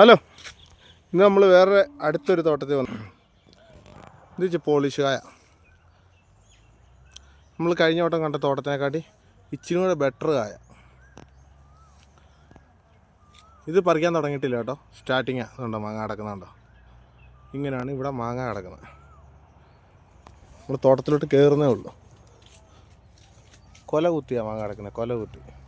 Hello. ഇന്ന് നമ്മൾ വേറെ അടുത്തൊരു തോട്ടത്തിൽ വന്നു. ഇത് വെച്ച് പോളിഷ് കായ. നമ്മൾ കഴിഞ്ഞ വട്ടം കണ്ട തോട്ടത്തിനെക്കാട്ടി ഇച്ചിരി കൂടെ ബെറ്റർ കായ. ഇത് പറിക്കാൻ തുടങ്ങിയിട്ടില്ല കേട്ടോ. സ്റ്റാർട്ടിങ് അതുണ്ടോ മാങ്ങ കിടക്കുന്നുണ്ടോ? ഇങ്ങനെയാണ് ഇവിടെ മാങ്ങ കിടക്കുന്നത്. നമ്മൾ തോട്ടത്തിലോട്ട് കയറുന്നേ ഉള്ളൂ. കൊല കുത്തിയാണ് മാങ്ങ കിടക്കുന്നത്. കൊല കുത്തി.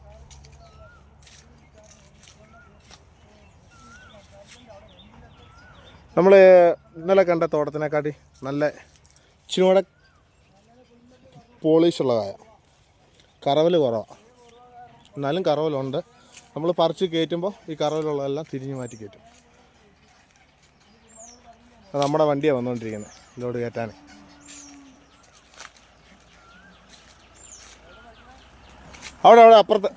നമ്മൾ ഇന്നലെ കണ്ട തോട്ടത്തിനെക്കാട്ടി നല്ല ഇച്ചിരി കൂടെ പോളിഷുള്ള കായ. കറവൽ കുറവാണ് എന്നാലും കറവലുണ്ട്. നമ്മൾ പറിച്ച് കയറ്റുമ്പോൾ ഈ കറവലുള്ളതെല്ലാം തിരിഞ്ഞ് മാറ്റി കയറ്റും നമ്മുടെ വണ്ടിയാണ് വന്നുകൊണ്ടിരിക്കുന്നത് ഇതോട് കയറ്റാൻ അവിടെ അവിടെ അപ്പുറത്ത്.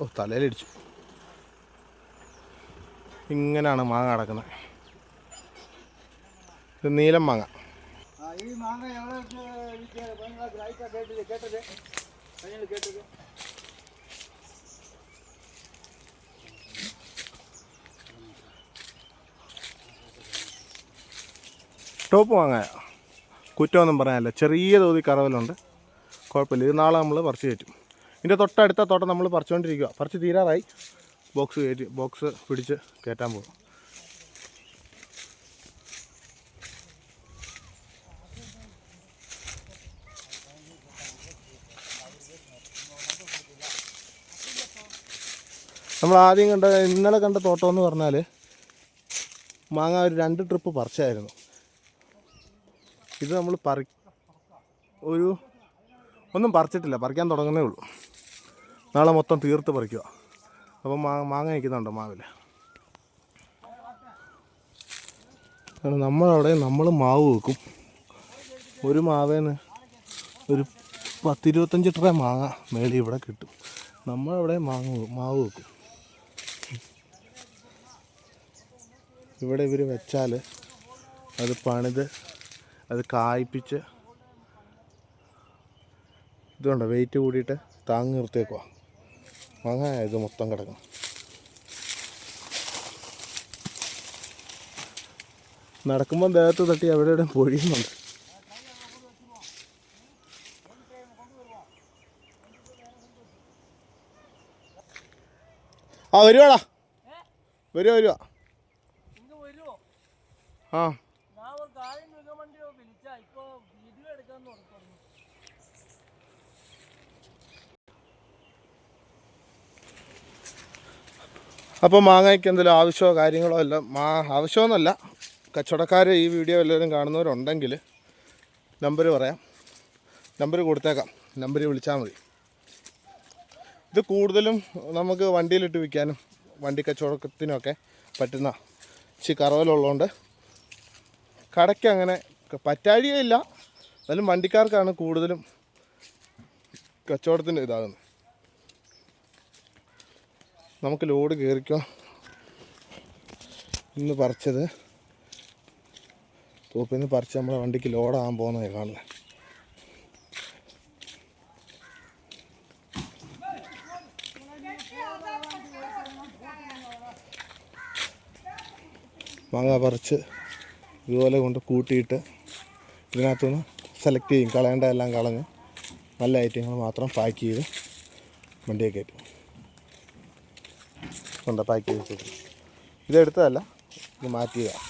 ഓ തലയിലിടിച്ചു ഇങ്ങനെയാണ് മാങ്ങ കിടക്കുന്നത്. ഇത് നീലം മാങ്ങ. ഈ മാങ്ങ ടോപ്പ് വാങ്ങായ കുറ്റമൊന്നും പറയാനല്ല. ചെറിയ തോതി കറവലുണ്ട്. കുഴപ്പമില്ല. ഇത് നാളെ നമ്മൾ പറിച്ചു കയറ്റും. ഇതിന്റെ തൊട്ടടുത്ത തോട്ടം നമ്മൾ പറിച്ചുകൊണ്ടിരിക്കുക പറിച്ച് തീരാറായി. ബോക്സ് കയറ്റി ബോക്സ് പിടിച്ച് കയറ്റാൻ പോകും നമ്മൾ ആദ്യം കണ്ട ഇന്നലെ കണ്ട തോട്ടം എന്ന് പറഞ്ഞാൽ മാങ്ങ ഒരു രണ്ട് ട്രിപ്പ് പറിച്ചായിരുന്നു. ഇത് നമ്മൾ പറി ഒരു ഒന്നും പറിച്ചിട്ടില്ല പറിക്കാൻ തുടങ്ങുന്നേ ഉള്ളൂ. നാളെ മൊത്തം തീർത്ത് പറിക്കുക അപ്പം മാ മാങ്ങ നിൽക്കുന്നുണ്ടോ മാവിൽ? നമ്മളവിടെ നമ്മൾ മാവ് വെക്കും. ഒരു മാവേന്ന് ഒരു പത്തിരുപത്തഞ്ച് ട്രേ മാങ്ങ മേളി ഇവിടെ കിട്ടും. നമ്മളവിടെ മാങ്ങ മാവ് വെക്കും. ഇവിടെ ഇവർ വെച്ചാൽ അത് പണിത് അത് കായ്പിച്ച് ഇതുണ്ടോ വെയിറ്റ് കൂടിയിട്ട് താങ്ങി നിർത്തിയേക്കുക അങ്ങനെ ഇത് മൊത്തം കിടക്കണം. നടക്കുമ്പോൾ ദേഹത്ത് തട്ടി അവിടെ ഇവിടെ പൊഴിയുന്നുണ്ട്. ആ വരുവാടാ. വരുവാ വരുവാ. ആ. അപ്പോൾ മാങ്ങയ്ക്ക് എന്തെങ്കിലും ആവശ്യമോ കാര്യങ്ങളോ എല്ലാം മാ ആവശ്യമൊന്നുമല്ല കച്ചവടക്കാർ ഈ വീഡിയോ എല്ലാവരും കാണുന്നവരുണ്ടെങ്കിൽ നമ്പർ പറയാം. നമ്പർ കൊടുത്തേക്കാം. നമ്പർ വിളിച്ചാൽ മതി. ഇത് കൂടുതലും നമുക്ക് വണ്ടിയിലിട്ട് വിൽക്കാനും വണ്ടി കച്ചവടത്തിനൊക്കെ പറ്റുന്ന ഇച്ചിരി കറവലുള്ളതുകൊണ്ട് കടയ്ക്ക് അങ്ങനെ പറ്റാഴികയില്ല. എന്നാലും വണ്ടിക്കാർക്കാണ് കൂടുതലും കച്ചവടത്തിന് ഇതാകുന്നത്. നമുക്ക് ലോഡ് കയറിക്കോ? ഇന്ന് പറിച്ചത്. തോപ്പിൽ നിന്ന് പറിച്ച് നമ്മളെ വണ്ടിക്ക് ലോഡാകാൻ പോകുന്നതായി കാണുന്നത് മാങ്ങ പറിച്ച് ഇതുപോലെ കൊണ്ട് കൂട്ടിയിട്ട് ഇതിനകത്തുനിന്ന് സെലക്ട് ചെയ്യും കളയേണ്ട എല്ലാം കളഞ്ഞ് നല്ല ഐറ്റങ്ങൾ മാത്രം പാക്ക് ചെയ്ത് വണ്ടിയെ കയറ്റും. ഉണ്ട് പാക്ക് ചെയ്ത് വെച്ചത് ഇതെടുത്തതല്ല ഇത് മാറ്റിയതാണ്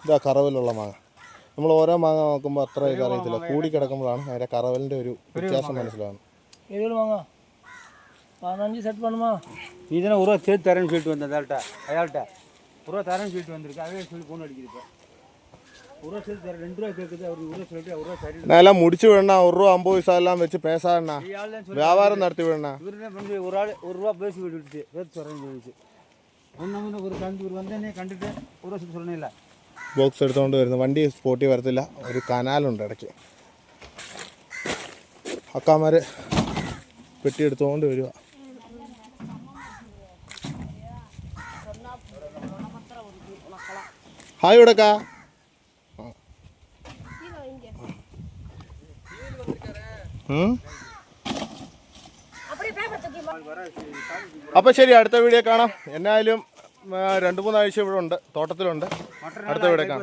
ഇതാ കറവലുള്ള മാങ്ങ നമ്മൾ ഓരോ മാങ്ങ നോക്കുമ്പോൾ അത്ര ഇത് അറിയത്തില്ല കൂടി കിടക്കുമ്പോഴാണ് അതിൻ്റെ കറവലിൻ്റെ ഒരു വ്യത്യാസം മനസ്സിലാകുന്നത് இது வாங்க பதினஞ்சு செட் பண்ணுமா இதனை உருவா சேர்த்து தரேன்னு சொல்லிட்டு வந்தேன் அதால்ட்ட அயாள்கிட்ட உருவா தரேன்னு சொல்லிட்டு வந்திருக்கு அதே சொல்லி ஃபோன் அடிக்கிறப்ப நான் எல்லாம் முடிச்சு விடணா ஒரு ரூபா ஐம்பது பைசா எல்லாம் வச்சு பேசாண்ணா ஆள் தான் சொல்லி வியாபாரம் நடத்தி விடணா இவர் என்ன பண்ணி ஒரு ஆள் ஒரு ரூபா பேசி விட்டுட்டு சேர்த்து சொல்கிறேன்னு சொல்லிச்சு ஒன்று ஒரு கண்டு ஒரு வந்தேனே கண்டுட்டு ஒரு வருஷத்துக்கு சொல்லணும் இல்லை ബോക്സ് എടുത്തുകൊണ്ട് വരുന്നു വണ്ടി സ്പോട്ടി വരത്തില്ല ഒരു കനാലുണ്ട് ഇടയ്ക്ക് അക്കാമാർ പെട്ടി എടുത്തുകൊണ്ട് വരിക ഹായ് ഇവിടെക്കാ അപ്പോൾ ശരി അടുത്ത വീഡിയോ കാണാം. എന്നായാലും രണ്ട് മൂന്നാഴ്ച ഇവിടെ ഉണ്ട് തോട്ടത്തിലുണ്ട്. അടുത്ത വീഡിയോ കാണാം.